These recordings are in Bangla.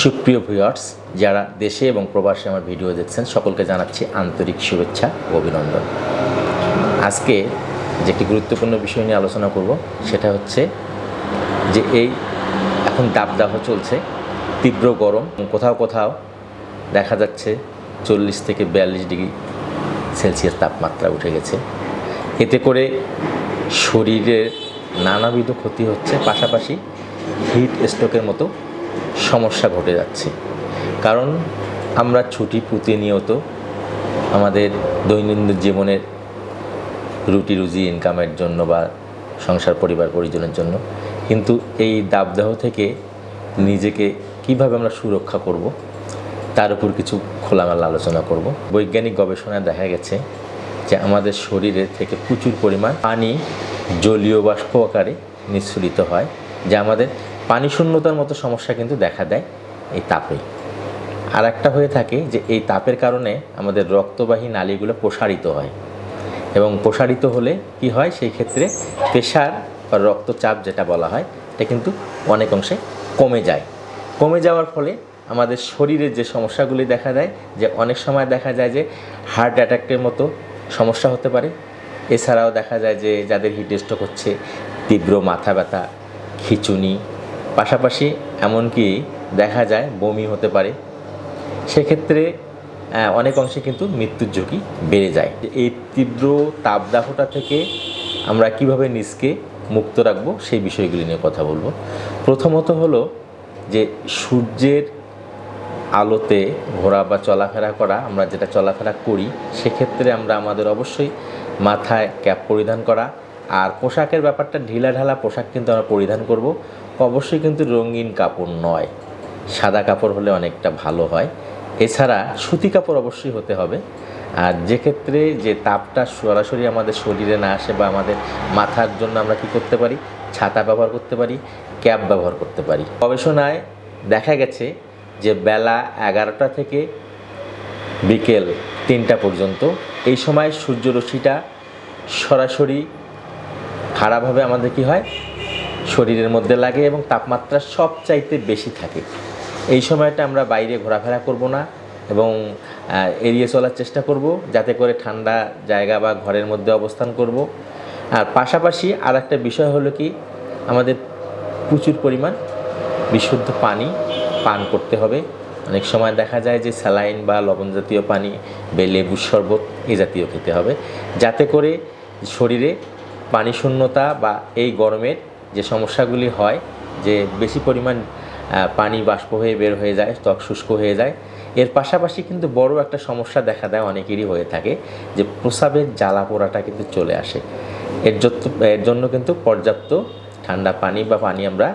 সুপ্রিয় ভিউয়ার্স যারা দেশে এবং প্রবাসে আমার ভিডিও দেখছেন, সকলকে জানাচ্ছি আন্তরিক শুভেচ্ছা ও অভিনন্দন। আজকে যে একটি গুরুত্বপূর্ণ বিষয় নিয়ে আলোচনা করব, সেটা হচ্ছে যে এই এখন দাবদাহ চলছে, তীব্র গরম কোথাও কোথাও দেখা যাচ্ছে চল্লিশ থেকে বিয়াল্লিশ ডিগ্রি সেলসিয়াস তাপমাত্রা উঠে গেছে। এতে করে শরীরের নানাবিধ ক্ষতি হচ্ছে, পাশাপাশি হিট স্ট্রোকের মতো সমস্যা ঘটে যাচ্ছে। কারণ আমরা ছুটি প্রতিনিয়ত আমাদের দৈনন্দিন জীবনের রুটি, রুজি ইনকামের জন্য বা সংসার, পরিবার, পরিজনের জন্য। কিন্তু এই দাবদাহ থেকে নিজেকে কীভাবে আমরা সুরক্ষা করব, তার উপর কিছু খোলামেলা আলোচনা করব। বৈজ্ঞানিক গবেষণায় দেখা গেছে যে আমাদের শরীরে থেকে প্রচুর পরিমাণ পানি জলীয় বাষ্প আকারে নিঃসরিত হয়, যা আমাদের পানি শূন্যতার মতো সমস্যা কিন্তু দেখা দেয় এই তাপে। আর একটা হয়ে থাকে যে এই তাপের কারণে আমাদের রক্তবাহী নালীগুলো প্রসারিত হয় এবং প্রসারিত হলে কি হয়? সেই ক্ষেত্রে প্রেশার বা রক্তচাপ যেটা বলা হয়, এটা কিন্তু অনেক অংশে কমে যায়। কমে যাওয়ার ফলে আমাদের শরীরের যে সমস্যাগুলি দেখা দেয়, যে অনেক সময় দেখা যায় যে হার্ট অ্যাটাকের মতো সমস্যা হতে পারে। এছাড়াও দেখা যায় যে যাদের হিট স্ট্রোক হচ্ছে, তীব্র মাথা ব্যথা, খিচুনি পাশাপাশি এমনকি দেখা যায় বমি হতে পারে। সেক্ষেত্রে অনেক অংশে কিন্তু মৃত্যুর ঝুঁকি বেড়ে যায়। এই তীব্র তাপদাহটা থেকে আমরা কীভাবে নিজকে মুক্ত রাখব সেই বিষয়গুলি নিয়ে কথা বলব। প্রথমত হলো যে, সূর্যের আলোতে ঘোরা বা চলাফেরা করা, আমরা যেটা চলাফেরা করি, সেক্ষেত্রে আমরা আমাদের অবশ্যই মাথায় ক্যাপ পরিধান করা। আর পোশাকের ব্যাপারটা ঢিলা ঢালা পোশাক কিন্তু আমরা পরিধান করব। অবশ্যই কিন্তু রঙিন কাপড় নয়। সাদা কাপড় হলে অনেকটা ভালো হয়। এছাড়া সুতি কাপড় অবশ্যই হতে হবে। আর যে ক্ষেত্রে যে তাপটা সরাসরি আমাদের শরীরে না আসে বা আমাদের মাথার জন্য আমরা কি করতে পারি? ছাতা ব্যবহার করতে পারি, ক্যাপ ব্যবহার করতে পারি। গবেষণায় দেখা গেছে যে বেলা এগারোটা থেকে বিকেল তিনটা পর্যন্ত এই সময় সূর্যরশ্মিটা সরাসরি খারাপভাবে আমাদের কি হয়? শরীরের মধ্যে লাগে এবং তাপমাত্রা সবচাইতে বেশি থাকে। এই সময়টা আমরা বাইরে ঘোরাফেরা করব না এবং এড়িয়ে চলার চেষ্টা করব, যাতে করে ঠান্ডা জায়গা বা ঘরের মধ্যে অবস্থান করব। আর পাশাপাশি আর একটা বিষয় হলো কি, আমাদের প্রচুর পরিমাণ বিশুদ্ধ পানি পান করতে হবে। অনেক সময় দেখা যায় যে স্যালাইন বা লবণ জাতীয় পানি বা লেবুর শরবত এ জাতীয় খেতে হবে। যাতে করে শরীরে পানি শূন্যতা বা এই গরমের যে সমস্যাগুলি হয়, যে বেশি পরিমাণ পানি বাষ্প হয়ে বের হয়ে যায়, ত্বক শুষ্ক হয়ে যায়, এর পাশাপাশি কিন্তু বড় একটা সমস্যা দেখা দেয় অনেকেরই হয়ে থাকে, যে প্রসাবের জ্বালা পোড়াটা কিন্তু চলে আসে। এর এর জন্য কিন্তু পর্যাপ্ত ঠান্ডা পানি বা পানি আমরা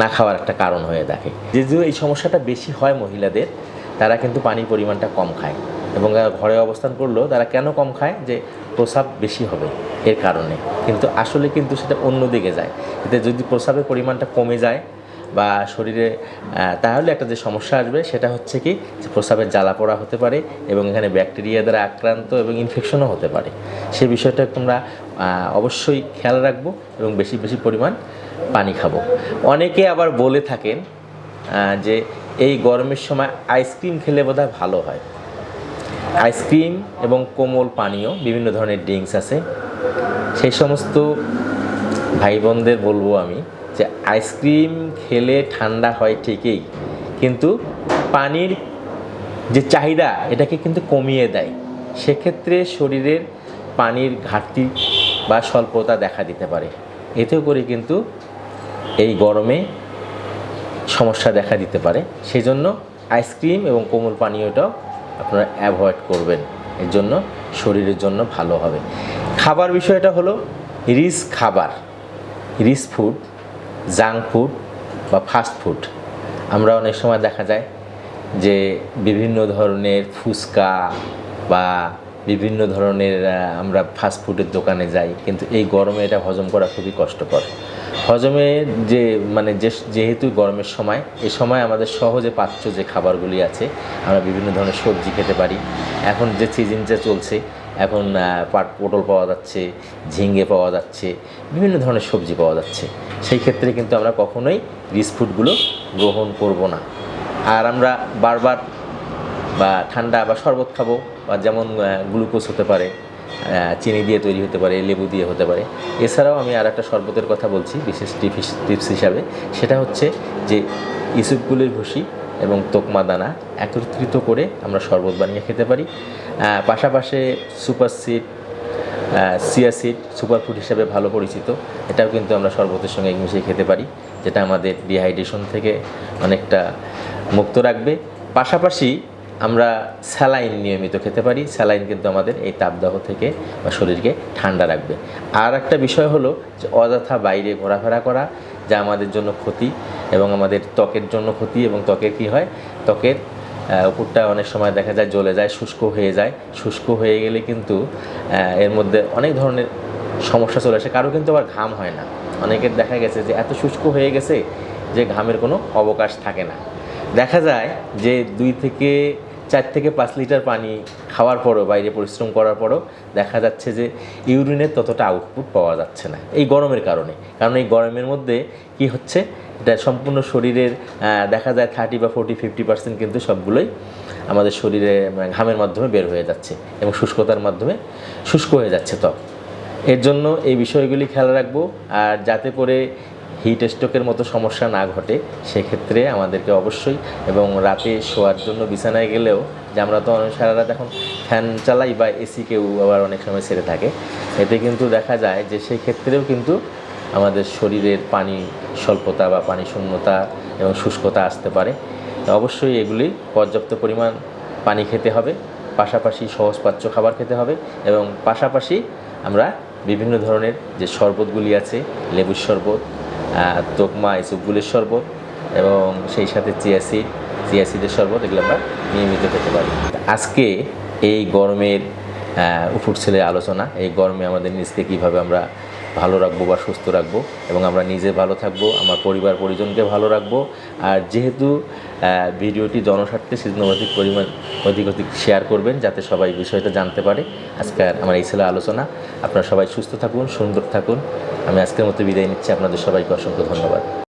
না খাওয়ার একটা কারণ হয়ে থাকে। যেহেতু এই সমস্যাটা বেশি হয় মহিলাদের, তারা কিন্তু পানির পরিমাণটা কম খায়। এবং যারা ঘরে অবস্থান করলেও তারা কেন কম খায়? যে প্রসাব বেশি হবে এর কারণে। কিন্তু আসলে কিন্তু সেটা অন্য দিকে যায়। এতে যদি প্রসাবের পরিমাণটা কমে যায় বা শরীরে তাহলে একটা যে সমস্যা আসবে, সেটা হচ্ছে কি, যে প্রসাবের জ্বালা পোড়া হতে পারে এবং এখানে ব্যাকটেরিয়া দ্বারা আক্রান্ত এবং ইনফেকশনও হতে পারে। সেই বিষয়টা তোমরা অবশ্যই খেয়াল রাখব এবং বেশি বেশি পরিমাণ পানি খাব। অনেকে আবার বলে থাকেন যে এই গরমের সময় আইসক্রিম খেলে বোধহয় ভালো হয়। আইসক্রিম এবং কোমল পানীয়, বিভিন্ন ধরনের ড্রিঙ্কস আছে। সেই সমস্ত ভাই বোনদের বলব আমি যে আইসক্রিম খেলে ঠান্ডা হয় ঠিকই, কিন্তু পানির যে চাহিদা, এটাকে কিন্তু কমিয়ে দেয়। সেক্ষেত্রে শরীরের পানির ঘাটতি বা স্বল্পতা দেখা দিতে পারে। এতেও করে কিন্তু এই গরমে সমস্যা দেখা দিতে পারে। সেজন্য আইসক্রিম এবং কোমল পানীয়টাও আপনারা অ্যাভয়েড করবেন। এর জন্য শরীরের জন্য ভালো হবে। খাবার বিষয়টা হলো রিচ খাবার। রিচ ফুড, জাঙ্ক ফুড বা ফাস্ট ফুড। আমরা অনেক সময় দেখা যায় যে বিভিন্ন ধরনের ফুচকা বা বিভিন্ন ধরনের আমরা ফাস্ট ফুডের দোকানে যাই, কিন্তু এই গরমে এটা হজম করা খুবই কষ্টকর। হজমে যে মানে যে, যেহেতু গরমের সময়, এ সময় আমাদের সহজে পাচ্য যে খাবারগুলি আছে, আমরা বিভিন্ন ধরনের সবজি খেতে পারি। এখন যে সিজনটা চলছে, এখন পাট, পটল পাওয়া যাচ্ছে ঝিঙ্গে পাওয়া যাচ্ছে, বিভিন্ন ধরনের সবজি পাওয়া যাচ্ছে। সেই ক্ষেত্রে কিন্তু আমরা কখনোই রিচ ফুডগুলো গ্রহণ করব না। আর আমরা বারবার বা ঠান্ডা বা শরবত খাব যেমন গ্লুকোজ হতে পারে চিনি দিয়ে তৈরি হতে পারে, লেবু দিয়ে হতে পারে। এছাড়াও আমি আর একটা শরবতের কথা বলছি, বিশেষ টিপস টিপস হিসাবে। সেটা হচ্ছে যে ইসুপগুলির ভুসি এবং তোকমা দানা একত্রিত করে আমরা শরবত বানিয়ে খেতে পারি। পাশাপাশি super seed chia seed superfood হিসেবে ভালো পরিচিত। এটাও কিন্তু আমরা শরবতের সঙ্গে মিশিয়ে খেতে পারি, যেটা আমাদের ডিহাইড্রেশন থেকে অনেকটা মুক্ত রাখবে। পাশাপাশি আমরা স্যালাইন নিয়মিত খেতে পারি। স্যালাইন কিন্তু আমাদের এই তাপদাহ থেকে বা শরীরকে ঠান্ডা রাখবে। আর একটা বিষয় হলো যে অযথা বাইরে ঘোরাফেরা করা, যা আমাদের জন্য ক্ষতি এবং আমাদের ত্বকের জন্য ক্ষতি এবং ত্বকের কি হয়? ত্বকের উপরটা অনেক সময় দেখা যায় জ্বলে যায়, শুষ্ক হয়ে যায়। শুষ্ক হয়ে গেলে কিন্তু এর মধ্যে অনেক ধরনের সমস্যা চলে আসে। কারও কিন্তু আবার ঘাম হয় না। অনেকের দেখা গেছে যে এত শুষ্ক হয়ে গেছে যে ঘামের কোনো অবকাশ থাকে না। দেখা যায় যে দুই থেকে চার থেকে পাঁচ লিটার পানি খাওয়ার পরও, বাইরে পরিশ্রম করার পরও দেখা যাচ্ছে যে ইউরিনের ততটা আউটপুট পাওয়া যাচ্ছে না। এই গরমের কারণে। কারণ এই গরমের মধ্যে কি হচ্ছে? এটা সম্পূর্ণ শরীরের দেখা যায় থার্টি বা ফোর্টি ফিফটি পার্সেন্ট কিন্তু সবগুলোই আমাদের শরীরে মানে ঘামের মাধ্যমে বের হয়ে যাচ্ছে এবং শুষ্কতার মাধ্যমে শুষ্ক হয়ে যাচ্ছে ত্বক। এর জন্য এই বিষয়গুলি খেয়াল রাখব। আর যাতে করে হিট স্ট্রোকের মতো সমস্যা না ঘটে, সেক্ষেত্রে আমাদেরকে অবশ্যই এবং রাতে শোয়ার জন্য বিছানায় গেলেও যে আমরা তো অনেক সারা রাত এখন ফ্যান চালাই বা এসি কেউ আবার অনেক সময় ছেড়ে থাকে, এতে কিন্তু দেখা যায় যে সেই ক্ষেত্রেও কিন্তু আমাদের শরীরের পানি স্বল্পতা বা পানি শূন্যতা এবং শুষ্কতা আসতে পারে। অবশ্যই এগুলি পর্যাপ্ত পরিমাণ পানি খেতে হবে, পাশাপাশি সহজপাচ্য খাবার খেতে হবে এবং পাশাপাশি আমরা বিভিন্ন ধরনের যে শরবতগুলি আছে, লেবুর শরবত তোকমা এসবগুলির শরবত এবং সেই সাথে চিয়াসিড চিয়াসিডের শরবত, এগুলো আমরা নিয়মিত খেতে পারি। আজকে এই গরমের উপর ছেলে আলোচনা, এই গরমে আমাদের নিজকে কীভাবে আমরা ভালো রাখব বা সুস্থ রাখব এবং আমরা নিজে ভালো থাকব, আমার পরিবার পরিজনকে ভালো রাখব। আর যেহেতু ভিডিওটি জনস্বার্থে সেজন্য অধিক পরিমাণ অধিক অধিক শেয়ার করবেন যাতে সবাই বিষয়টা জানতে পারে। আজকের আমার এই ছিল আলোচনা। আপনারা সবাই সুস্থ থাকুন, সুন্দর থাকুন। আমি আজকের মতো বিদায় নিচ্ছি। আপনাদের সবাইকে অসংখ্য ধন্যবাদ।